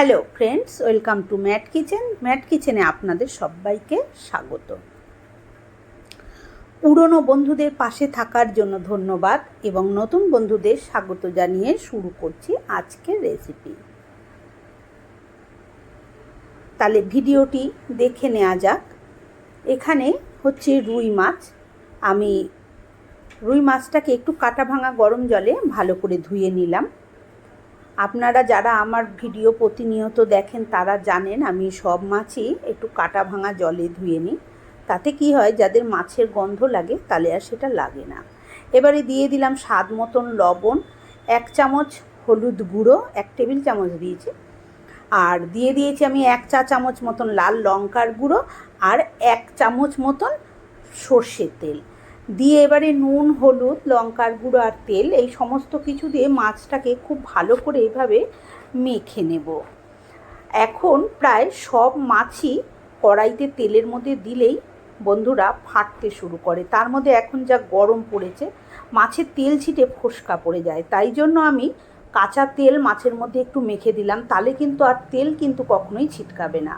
Hello friends, welcome to Mat Kitchen. Mat কিচেনে আপনাদের সবাইকে স্বাগত। পুরনো বন্ধুদের পাশে থাকার জন্য ধন্যবাদ এবং নতুন বন্ধুদের স্বাগত জানিয়ে শুরু করছি আজকের রেসিপি তাহলে ভিডিওটি দেখে নেওয়া যাক। এখানে হচ্ছে রুই মাছ। আমি রুই মাছটাকে একটু কাটা ভাঙা গরম জলে ভালো করে ধুয়ে নিলাম। আপনারা যারা আমার ভিডিও প্রতিনিয়ত দেখেন, তারা জানেন আমি সব মাছই একটু কাটা ভাঙা জলে ধুয়ে নিই। তাতে কি হয়, যাদের মাছের গন্ধ লাগে তাহলে আর সেটা লাগে না। এবারে দিয়ে দিলাম স্বাদ মতন লবণ, এক চামচ হলুদ গুঁড়ো, এক টেবিল চামচ দিয়েছি। আর দিয়ে দিয়েছি আমি এক চা চামচ মতন লাল লঙ্কার গুঁড়ো আর এক চামচ মতন সর্ষের তেল। দিয়ে এবারে নুন, হলুদ, লঙ্কার গুঁড়ো আর তেল, এই সমস্ত কিছু দিয়ে মাছটাকে খুব ভালো করে এভাবে মেখে নেব। এখন প্রায় সব মাছই কড়াইতে তেলের মধ্যে দিলেই বন্ধুরা ফাটতে শুরু করে। তার মধ্যে এখন যা গরম পড়েছে, মাছের তেল ছিটে ফোসকা পড়ে যায়। তাই জন্য আমি কাঁচা তেল মাছের মধ্যে একটু মেখে দিলাম তাহলে কিন্তু আর তেল কিন্তু কখনোই ছিটকাবে না।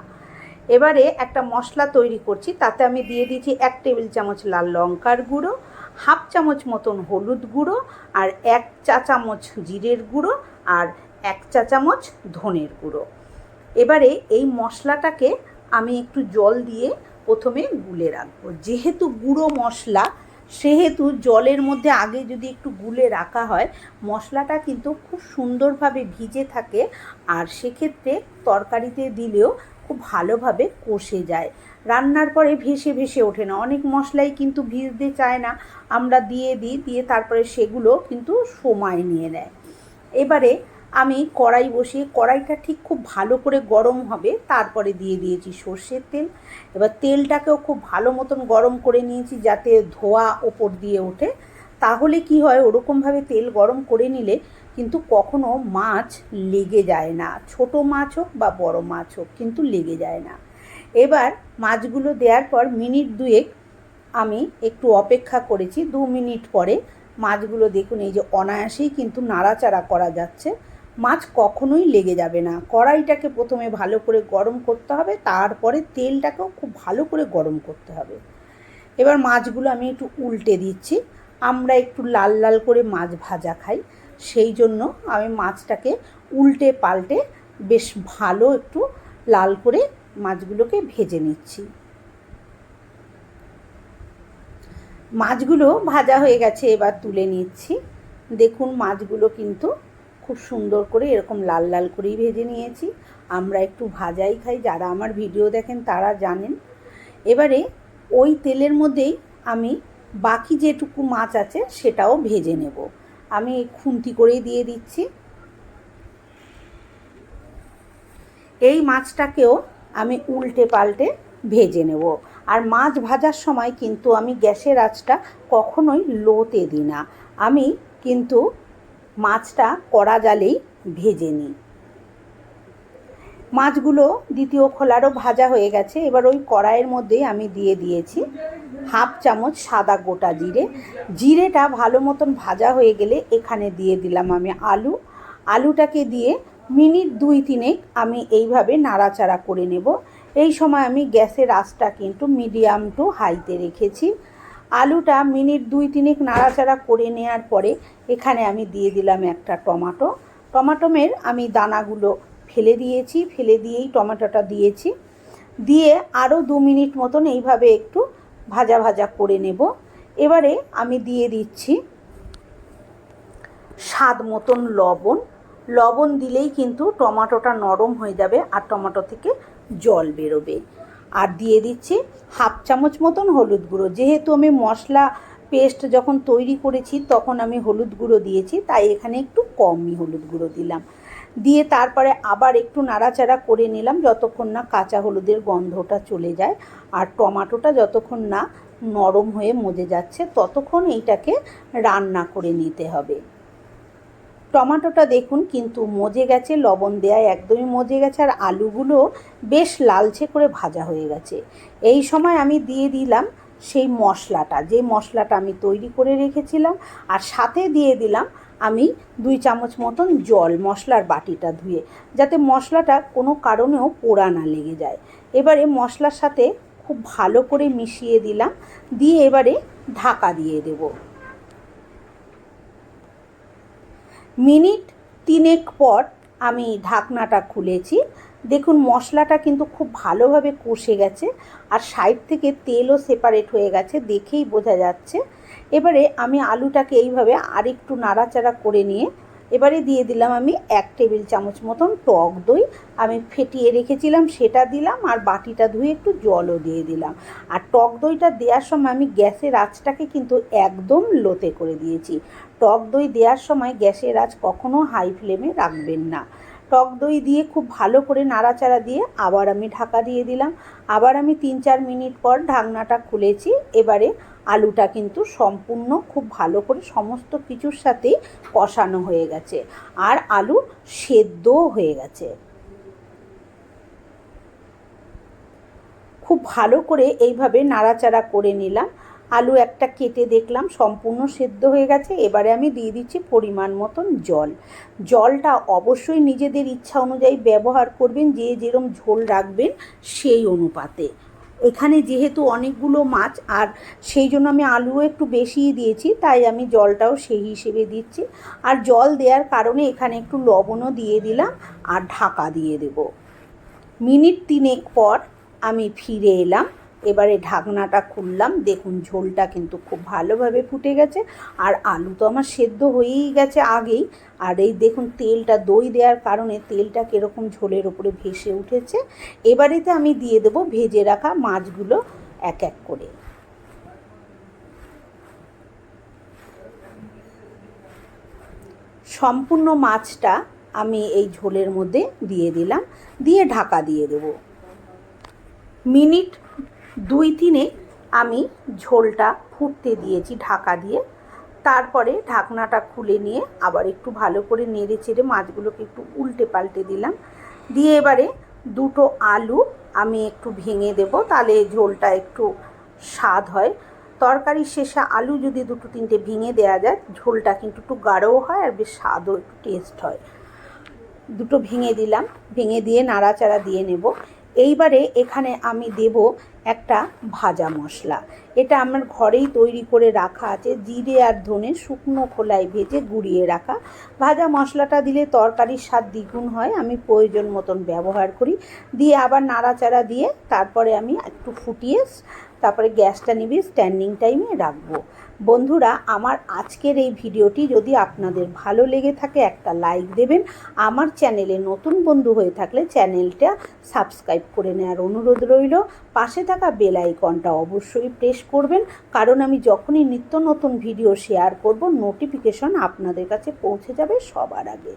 এবারে একটা মশলা তৈরি করছি, তাতে আমি দিয়ে দিচ্ছি এক টেবিল চামচ লাল লঙ্কার গুঁড়ো, হাফ চামচ মতন হলুদ গুঁড়ো, আর এক চা চামচ জিরের গুঁড়ো, আর এক চা চামচ ধনের গুঁড়ো। এবারে এই মশলাটাকে আমি একটু জল দিয়ে প্রথমে গুলে রাখব। যেহেতু গুঁড়ো মশলা, সেহেতু জলের মধ্যে আগে যদি একটু গুলে রাখা হয়, মশলাটা কিন্তু খুব সুন্দরভাবে ভিজে থাকে, আর সেক্ষেত্রে তরকারিতে দিলেও খুব ভালোভাবে কষে যায়। রান্নার পরে ভেসে ভেসে ওঠে না। অনেক মশলাই কিন্তু ভিজতে চায় না। আমরা দিয়ে দিই, দিয়ে তারপরে সেগুলো কিন্তু সময় নিয়ে নেয়। এবারে আমি কড়াই বসিয়ে, কড়াইটা ঠিক খুব ভালো করে গরম হবে, তারপরে দিয়ে দিয়েছি সর্ষের তেল। এবার তেলটাকেও খুব ভালো মতন গরম করে নিয়েছি যাতে ধোয়া ওপর দিয়ে ওঠে। তাহলে কি হয়, ওরকমভাবে তেল গরম করে নিলে কিন্তু কখনো মাছ লেগে যায় না। ছোট মাছ হোক বা বড় মাছ হোক, কিন্তু লেগে যায় না। এবার মাছগুলো দেওয়ার পর মিনিট দুয়েক আমি একটু অপেক্ষা করেছি। দু মিনিট পরে মাছগুলো দেখুন, এই যে অনায়াসেই কিন্তু নাড়াচাড়া করা যাচ্ছে। মাছ কখনোই লেগে যাবে না। কড়াইটাকে প্রথমে ভালো করে গরম করতে হবে, তারপরে তেলটাকেও খুব ভালো করে গরম করতে হবে। এবার মাছগুলো আমি একটু উল্টে দিচ্ছি। আমরা একটু লাল লাল করে মাছ ভাজা খাই। সেই জন্য আমি মাছটাকে উল্টে পাল্টে বেশ ভালো একটু লাল করে মাছগুলোকে ভেজে নিচ্ছি। মাছগুলো ভাজা হয়ে গেছে, এবার তুলে নিচ্ছি। দেখুন, মাছগুলো কিন্তু খুব সুন্দর করে এরকম লাল লাল করেই ভেজে নিয়েছি। আমরা একটু ভাজাই খাই, যারা আমার ভিডিও দেখেন তারা জানেন। এবারে ওই তেলের মধ্যেই আমি বাকি যেটুকু মাছ আছে সেটাও ভেজে নেব। আমি খুন্তি করেই দিয়ে দিচ্ছি। এই মাছটাকেও আমি উল্টে পাল্টে ভেজে নেব। আর মাছ ভাজার সময় কিন্তু আমি গ্যাসের আঁচটা কখনোই লোতে দিই না। আমি কিন্তু মাছটা কড়া জালেই ভেজে নিই। মাছগুলো দ্বিতীয় খোলারও ভাজা হয়ে গেছে। এবার ওই কড়াইয়ের মধ্যেই আমি দিয়ে দিয়েছি হাফ চামচ সাদা গোটা জিরে। জিরেটা ভালো মতন ভাজা হয়ে গেলে এখানে দিয়ে দিলাম আমি আলু। আলুটাকে দিয়ে মিনিট দুই তিনেক আমি এইভাবে নাড়াচাড়া করে নেব। এই সময় আমি গ্যাসের আঁচটা কিন্তু মিডিয়াম টু হাইতে রেখেছি। আলুটা মিনিট দুই তিনেক নাড়াচাড়া করে নেওয়ার পরে এখানে আমি দিয়ে দিলাম একটা টমাটো। টমাটোমের আমি দানাগুলো ফেলে দিয়েছি, ফেলে দিয়েই টমাটোটা দিয়েছি। দিয়ে আরও দু মিনিট মতন এইভাবে একটু ভাজা ভাজা করে নেব। এবারে আমি দিয়ে দিচ্ছি স্বাদ মতন লবণ। লবণ দিলেই কিন্তু টমাটোটা নরম হয়ে যাবে আর টমেটো থেকে জল বেরোবে। আর দিয়ে দিচ্ছি হাফ চামচ মতন হলুদ গুঁড়ো। যেহেতু আমি মশলা পেস্ট যখন তৈরি করেছি, তখন আমি হলুদ গুঁড়ো দিয়েছি, তাই এখানে একটু কমই হলুদ গুঁড়ো দিলাম। দিয়ে তারপরে আবার একটু নাড়াচাড়া করে নিলাম যতক্ষণ না কাঁচা হলুদের গন্ধটা চলে যায়। আর টমাটোটা যতক্ষণ না নরম হয়ে মজে যাচ্ছে, ততক্ষণ এইটাকে রান্না করে নিতে হবে। টমাটোটা দেখুন কিন্তু মজে গেছে, লবণ দেওয়ায় একদমই মজে গেছে, আর আলুগুলো বেশ লালচে করে ভাজা হয়ে গেছে। এই সময় আমি দিয়ে দিলাম সেই মশলাটা, যে মশলাটা আমি তৈরি করে রেখেছিলাম, আর সাথে দিয়ে দিলাম আমি দুই চামচ মতন জল মশলার বাটিটা ধুয়ে, যাতে মশলাটা কোনো কারণেও পোড়া না লেগে যায়। এবারে মশলার সাথে খুব ভালো করে মিশিয়ে দিলাম, দিয়ে এবারে ঢাকা দিয়ে দেব। মিনিট তিনেক পর আমি ঢাকনাটা খুলেছি। দেখুন, মশলাটা কিন্তু খুব ভালোভাবে কষে গেছে, আর সাইড থেকে তেলও সেপারেট হয়ে গেছে, দেখেই বোঝা যাচ্ছে এবারে আমি আলুটাকে এইভাবে আরেকটু নাড়াচাড়া করে নিয়ে এবারে দিয়ে দিলাম আমি এক টেবিল চামচ মতন টক দই। আমি ফেটিয়ে রেখেছিলাম, সেটা দিলাম আর বাটিটা ধুয়ে একটু জলও দিয়ে দিলাম। আর টক দইটা দেওয়ার সময় আমি গ্যাসের আঁচটাকে কিন্তু একদম লোতে করে দিয়েছি। টক দই দেওয়ার সময় গ্যাসের আঁচ কখনো হাই ফ্লেমে রাখবেন না। টক দই দিয়ে খুব ভালো করে নাড়াচাড়া দিয়ে আবার আমি ঢাকা দিয়ে দিলাম। আবার আমি তিন চার মিনিট পর ঢাকনাটা খুলেছি। এবারে আলুটা কিন্তু সম্পূর্ণ খুব ভালো করে সমস্ত কিছুর সাথেই কষানো হয়ে গেছে। আর আলু সেদ্ধও হয়ে গেছে। খুব ভালো করে এইভাবে নাড়াচাড়া করে নিলাম। আলু একটা কেটে দেখলাম, সম্পূর্ণ সেদ্ধ হয়ে গেছে। এবারে আমি দিয়ে দিচ্ছি পরিমাণ মতন জল। জলটা অবশ্যই নিজেদের ইচ্ছা অনুযায়ী ব্যবহার করবেন, যে যেরম ঝোল রাখবেন সেই অনুপাতে। এখানে যেহেতু অনেকগুলো মাছ, আর সেই জন্য আমি আলুও একটু বেশিই দিয়েছি, তাই আমি জলটাও সেই হিসেবে দিচ্ছি। আর জল দেওয়ার কারণে এখানে একটু লবণও দিয়ে দিলাম, আর ঢাকা দিয়ে দেব। মিনিট তিনেক পর আমি ফিরে এলাম। এবারে ঢাকনাটা খুললাম। দেখুন, ঝোলটা কিন্তু খুব ভালোভাবে ফুটে গেছে। আর আলু তো আমার সেদ্ধ হয়েই গেছে আগেই। আর এই দেখুন, তেলটা দই দেওয়ার কারণে তেলটা কীরকম ঝোলের ওপরে ভেসে উঠেছে। এবারেতে আমি দিয়ে দেবো ভেজে রাখা মাছগুলো এক এক করে। সম্পূর্ণ মাছটা আমি এই ঝোলের মধ্যে দিয়ে দিলাম। দিয়ে ঢাকা দিয়ে দেব। মিনিট দুই তিনে আমি ঝোলটা ফুটতে দিয়েছি ঢাকা দিয়ে। তারপরে ঢাকনাটা খুলে নিয়ে আবার একটু ভালো করে নেড়ে চেড়ে মাছগুলোকে একটু উল্টে পাল্টে দিলাম। দিয়ে এবারে দুটো আলু আমি একটু ভেঙে দেব, তাহলে ঝোলটা একটু স্বাদ হয়। তরকারির শেষে আলু যদি দুটো তিনটে ভেঙে দেওয়া যায়, ঝোলটা কিন্তু একটু গাঢ়ও হয় আর বেশ স্বাদও একটু টেস্ট হয়। দুটো ভেঙে দিলাম, ভেঙে দিয়ে নাড়াচাড়া দিয়ে নেব। এইবারে এখানে আমি দেব একটা ভাজা মশলা। এটা আমার ঘরেই তৈরি করে রাখা আছে, জিরে আর ধনে শুকনো খোলায় ভেজে গুঁড়িয়ে রাখা। ভাজা মশলাটা দিলে তরকারির স্বাদ দ্বিগুণ হয়, আমি প্রয়োজন মতন ব্যবহার করি। দিয়ে আবার নাড়াচাড়া দিয়ে তারপরে আমি একটু ফুটিয়ে তারপরে গ্যাসটা নিবি স্ট্যান্ডিং টাইমে রাখব। বন্ধুরা, আমার আজকের এই ভিডিওটি যদি আপনাদের ভালো লেগে থাকে, একটা লাইক দেবেন। আমার চ্যানেলে নতুন বন্ধু হয়ে থাকলে চ্যানেলটা সাবস্ক্রাইব করে নেওয়ার অনুরোধ রইল। পাশে থাকা বেল আইকনটা অবশ্যই প্রেস করবেন। কারণ আমি যখনই নিত্য নতুন ভিডিও শেয়ার করব নোটিফিকেশন আপনাদের কাছে পৌঁছে যাবে সবার আগে।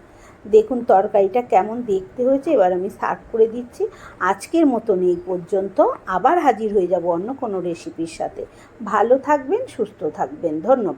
দেখুন তরকারিটা কেমন দেখতে হয়েছে, এবার আমি সার্ভ করে দিচ্ছি। আজকের মতন এই পর্যন্ত আবার হাজির হয়ে যাব অন্য কোনো রেসিপির সাথে। ভালো থাকবেন, সুস্থ থাকবেন। ধন্যবাদ।